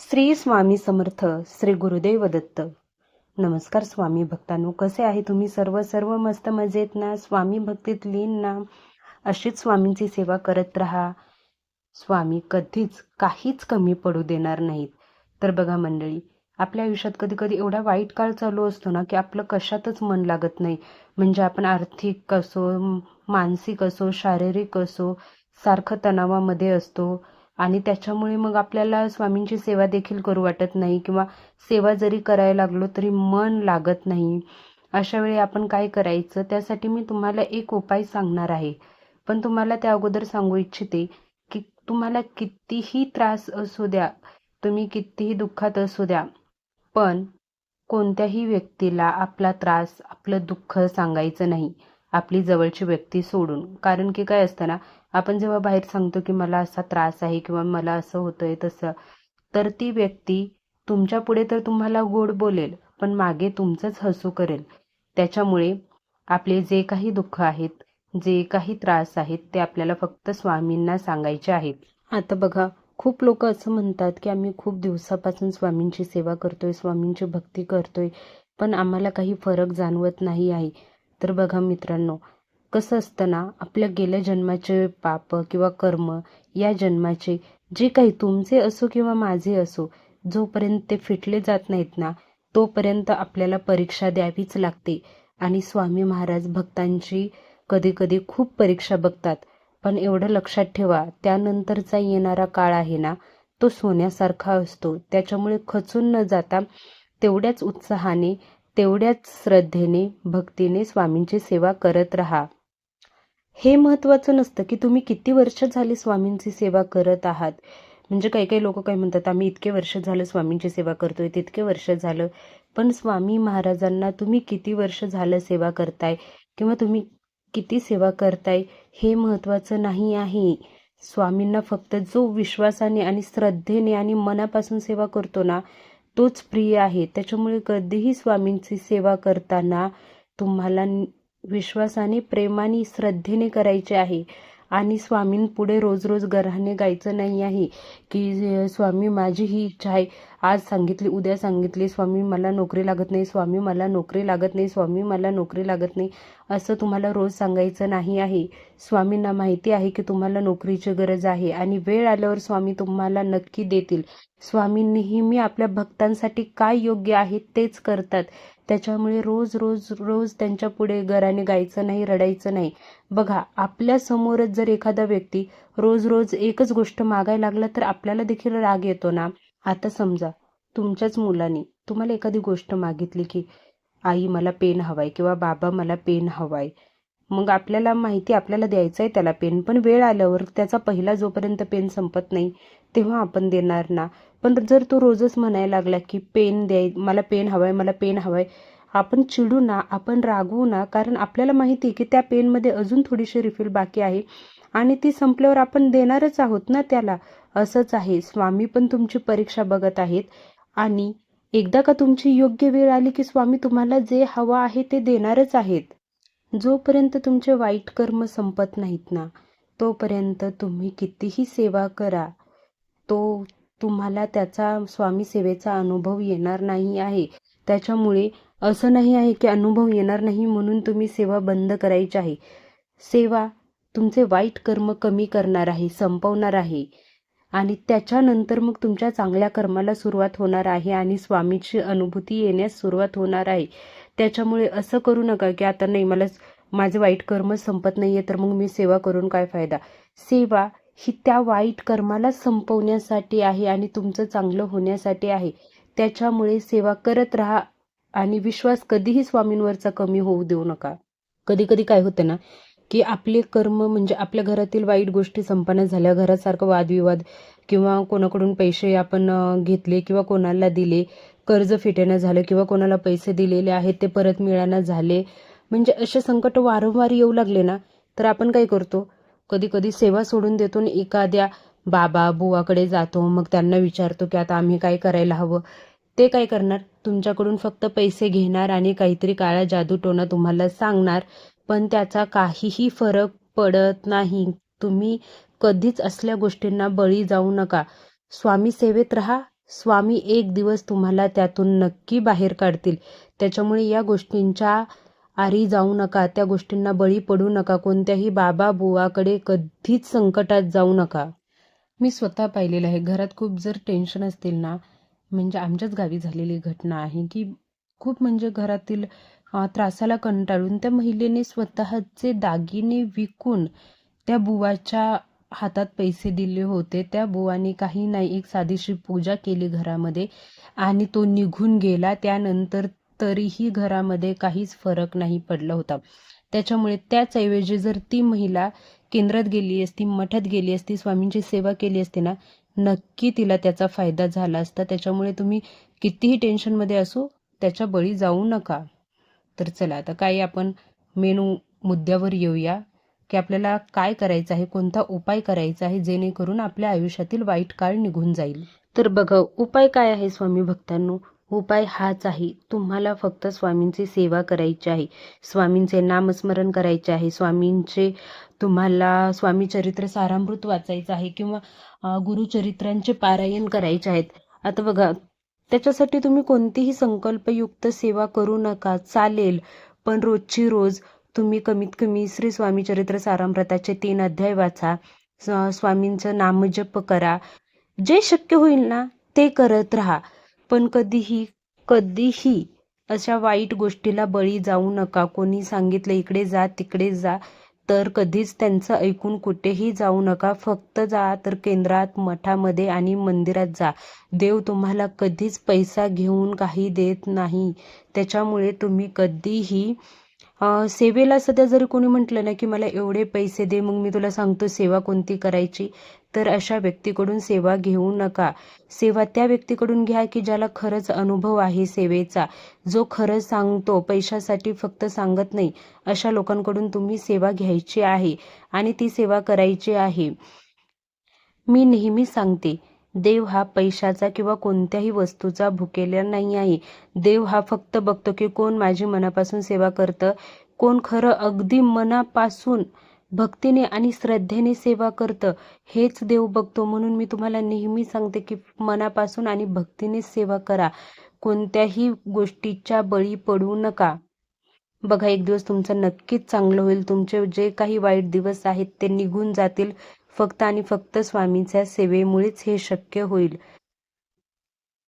श्री स्वामी समर्थ श्री गुरुदेव दत्त. नमस्कार स्वामी भक्तांनो कसे आहे तुम्ही सर्व? सर्व मस्त मजेत ना? स्वामी भक्तीत लीन ना? अशीच स्वामींची सेवा करत राहा. स्वामी कधीच काहीच कमी पडू देणार नाहीत. तर बघा मंडळी आपल्या आयुष्यात कधी कधी एवढा वाईट काळ चालू असतो ना की आपलं कशातच मन लागत नाही. म्हणजे आपण आर्थिक असो मानसिक असो शारीरिक असो सारखं तणावामध्ये असतो. आणि त्याच्यामुळे मग आपल्याला स्वामींची सेवा देखील करू वाटत नाही किंवा सेवा जरी करायला लागलो तरी मन लागत नाही. अशा वेळी आपण काय करायचं? त्यासाठी मी तुम्हाला एक उपाय सांगणार आहे. पण तुम्हाला त्या अगोदर सांगू इच्छिते की तुम्हाला कितीही त्रास असू द्या तुम्ही कितीही दुःखात असू द्या पण कोणत्याही व्यक्तीला आपला त्रास आपलं दुःख सांगायचं नाही आपली जवळची व्यक्ती सोडून. कारण की काय असतं ना आपण जेव्हा बाहेर सांगतो की मला असा त्रास आहे किंवा मला असं होतंय तसं तर ती व्यक्ती तुमच्यापुढे तर तुम्हाला गोड बोलेल पण मागे तुमचंच हसू करेल. त्याच्यामुळे आपले जे काही दुःख आहेत जे काही त्रास आहेत ते आपल्याला फक्त स्वामींना सांगायचे आहेत. आता बघा खूप लोक असं म्हणतात की आम्ही खूप दिवसापासून स्वामींची सेवा करतोय स्वामींची भक्ती करतोय पण आम्हाला काही फरक जाणवत नाही आहे. तर बघा मित्रांनो कसं असतं ना आपल्या गेल्या जन्माचे पाप किंवा कर्म या जन्माचे जे काही तुमचे असो किंवा माझे असो जोपर्यंत ते फिटले जात नाहीत ना तोपर्यंत आपल्याला परीक्षा द्यावीच लागते. आणि स्वामी महाराज भक्तांची कधी कधी खूप परीक्षा बघतात. पण एवढं लक्षात ठेवा त्यानंतरचा येणारा काळ आहे ना तो सोन्यासारखा असतो. त्याच्यामुळे खचून न जाता तेवढ्याच उत्साहाने तेवढ्याच श्रद्धेने भक्तीने स्वामींची सेवा करत राहा. हे महत्त्वाचं नसतं की तुम्ही किती वर्ष झाली स्वामींची सेवा करत आहात. म्हणजे काही काही लोक काय म्हणतात आम्ही इतके वर्ष झालं स्वामींची सेवा करतोय तितके वर्ष झालं. पण स्वामी महाराजांना तुम्ही किती वर्ष झालं सेवा करताय किंवा तुम्ही किती सेवा करताय हे महत्त्वाचं नाही आहे. स्वामींना फक्त जो विश्वासाने आणि श्रद्धेने आणि मनापासून सेवा करतो ना तोच प्रिय आहे. त्याच्यामुळे कधीही स्वामींची सेवा करताना तुम्हाला विश्वासाने प्रेमाने श्रद्धेने करायचे आहे. आणि स्वामींपुढे रोज रोज गराने गायचं नाही आहे की स्वामी माझी ही इच्छा आहे. आज सांगितली उद्या सांगितली. स्वामी मला नोकरी लागत नाही. स्वामी मला नोकरी लागत नाही. स्वामी मला नोकरी लागत नाही. असं तुम्हाला रोज सांगायचं नाही आहे. स्वामींना माहिती आहे की तुम्हाला नोकरीची गरज आहे. आणि वेळ आल्यावर स्वामी तुम्हाला नक्की देतील. स्वामी नेहमी आपल्या भक्तांसाठी काय योग्य आहे तेच करतात. त्याच्यामुळे रोज रोज रोज त्यांच्या पुढे गराने गायचं नाही रडायचं नाही. बघा आपल्या समोरच जर एखादा व्यक्ती रोज रोज एकच गोष्ट मागायला लागला तर आपल्याला देखील राग येतो ना? आता समजा तुमच्याच मुलाने तुम्हाला एखादी गोष्ट मागितली की आई मला पेन हवाय किंवा बाबा मला पेन हवाय मग आपल्याला माहिती आपल्याला द्यायचं आहे त्याला पेन. पण वेळ आल्यावर त्याचा पहिला जोपर्यंत पेन संपत नाही तेव्हा आपण देणार ना. पण जर तो रोजच म्हणायला लागला की पेन द्याय मला पेन हवाय मला पेन हवाय आपण चिडू ना आपण रागवू ना. कारण आपल्याला माहिती आहे की त्या पेनमध्ये अजून थोडीशी रिफिल बाकी आहे आणि ती संपल्यावर आपण देणारच आहोत ना त्याला. असंच आहे. स्वामी पण तुमची परीक्षा बघत आहेत आणि एकदा का तुमची योग्य वेळ आली की स्वामी तुम्हाला जे हवं आहे ते देणारच आहेत. जोपर्यंत तुमचे वाईट कर्म संपत नाहीत ना तोपर्यंत तुम्ही कितीही सेवा करा तो तुम्हाला त्याचा स्वामी सेवेचा अनुभव येणार नाही आहे. त्याच्यामुळे असं नाही आहे की अनुभव येणार नाही म्हणून तुम्ही सेवा बंद करायची आहे. सेवा तुमचे वाईट कर्म कमी करणार आहे संपवणार आहे. आणि त्याच्यानंतर मग तुमच्या चांगल्या कर्माला सुरुवात होणार आहे आणि स्वामीची अनुभूती येण्यास सुरुवात होणार आहे. त्याच्यामुळे असं करू नका की आता नाही मला माझे वाईट कर्म संपत नाही आहे तर मग मी सेवा करून काय फायदा? सेवा ही त्या वाईट कर्माला संपवण्यासाठी आहे आणि तुमचं चांगलं होण्यासाठी आहे. त्याच्यामुळे सेवा करत राहा आणि विश्वास कधीही स्वामींवरचा कमी होऊ देऊ नका. कधी कधी काय होतं ना की आपले कर्म म्हणजे आपल्या घरातील वाईट गोष्टी संपन्न झाल्या घरासारखं वादविवाद किंवा कोणाकडून पैसे आपण घेतले किंवा कोणाला दिले कर्ज फिटेनं झालं किंवा कोणाला पैसे दिलेले आहेत ते परत मिळाना झाले म्हणजे असे संकट वारंवार येऊ लागले ना तर आपण काय करतो? कधी कधी सेवा सोडून देतो एखाद्या बाबा बुवाकडे जातो मग त्यांना विचारतो की आता आम्ही काय करायला हवं? ते काय करणार? तुमच्याकडून फक्त पैसे घेणार आणि काहीतरी काळा जादूटोना तुम्हाला सांगणार पण त्याचा काहीही फरक पडत नाही. तुम्ही कधीच असल्या गोष्टींना बळी जाऊ नका. स्वामी सेवेत रहा. स्वामी एक दिवस तुम्हाला त्यातून नक्की बाहेर काढतील. त्याच्यामुळे या गोष्टींच्या आरी जाऊ नका त्या गोष्टींना बळी पडू नका कोणत्याही बाबा बुवाकडे कधीच संकटात जाऊ नका. मी स्वतः पाहिलेलं आहे. घरात खूप जर टेन्शन असतील ना म्हणजे आमच्याच गावी झालेली घटना आहे की खूप म्हणजे घरातील त्रासाला कंटाळून त्या महिलेने स्वतःचे दागिने विकून त्या बुवाच्या हातात पैसे दिले होते. त्या बुवाने काही नाही एक साधीशी पूजा केली घरामध्ये आणि तो निघून गेला. त्यानंतर तरीही घरामध्ये काहीच फरक नाही पडला होता. त्याच्यामुळे त्याचऐवजी जर ती महिला केंद्रात गेली असती मठात गेली असती स्वामींची सेवा केली असती ना नक्की तिला त्याचा फायदा झाला असता. त्याच्यामुळे तुम्ही कितीही टेन्शनमध्ये असो त्याच्या बळी जाऊ नका. तर चला आता काही आपण मेनू मुद्द्यावर येऊया. की आपल्याला काय करायचं आहे कोणता उपाय करायचा आहे जेणेकरून आपल्या आयुष्यातील वाईट काळ निघून जाईल. तर बघा उपाय काय आहे स्वामी भक्तांनो? उपाय हाच आहे तुम्हाला फक्त स्वामींची सेवा करायची आहे. स्वामींचे नामस्मरण करायचे आहे स्वामींचे तुम्हाला स्वामी चरित्र सारामृत वाचायचं आहे किंवा गुरुचरित्रांचे पारायण करायचे आहेत. आता बघा त्याच्यासाठी तुम्ही कोणतीही संकल्पयुक्त सेवा करू नका चालेल. पण रोजची रोज तुम्ही कमीत कमी श्री स्वामी चरित्र सारामृताचे तीन अध्याय वाचा. स्वामींचं नामजप करा. जे शक्य होईल ना ते करत राहा. पण कधीही कधीही अशा वाईट गोष्टीला बळी जाऊ नका. कोणी सांगितलं इकडे जा तिकडे जा तर कधीच त्यांचं ऐकून कुठेही जाऊ नका. फक्त जा तर केंद्रात मठामध्ये आणि मंदिरात जा. देव तुम्हाला कधीच पैसा घेऊन काही देत नाही. त्याच्यामुळे तुम्ही कधीही सेवेला सध्या जरी कोणी म्हटलं ना की मला एवढे पैसे दे मग मी तुला सांगतो सेवा कोणती करायची तर अशा व्यक्तीकडून सेवा घेऊ नका. सेवा त्या व्यक्तीकडून घ्या की ज्याला खरंच अनुभव आहे सेवेचा. जो खरंच सांगतो पैशासाठी फक्त सांगत नाही अशा लोकांकडून तुम्ही सेवा घ्यायची आहे आणि ती सेवा करायची आहे. मी नेहमी सांगते देव हा पैशाचा किंवा कोणत्याही वस्तूचा भुकेला नाही आहे देव हा फक्त बघतो की कोण माझी मनापासून सेवा करतं कोण खरं अगदी मनापासून भक्तीने आणि श्रद्धेने सेवा करतं हेच देव बघतो. म्हणून मी तुम्हाला नेहमी सांगते की मनापासून आणि भक्तीने सेवा करा. कोणत्याही गोष्टीच्या बळी पडू नका. बघा एक दिवस तुमचं नक्कीच चांगलं होईल. तुमचे जे काही वाईट दिवस आहेत ते निघून जातील. फक्त आणि फक्त स्वामींच्या सेवेमुळेच हे शक्य होईल.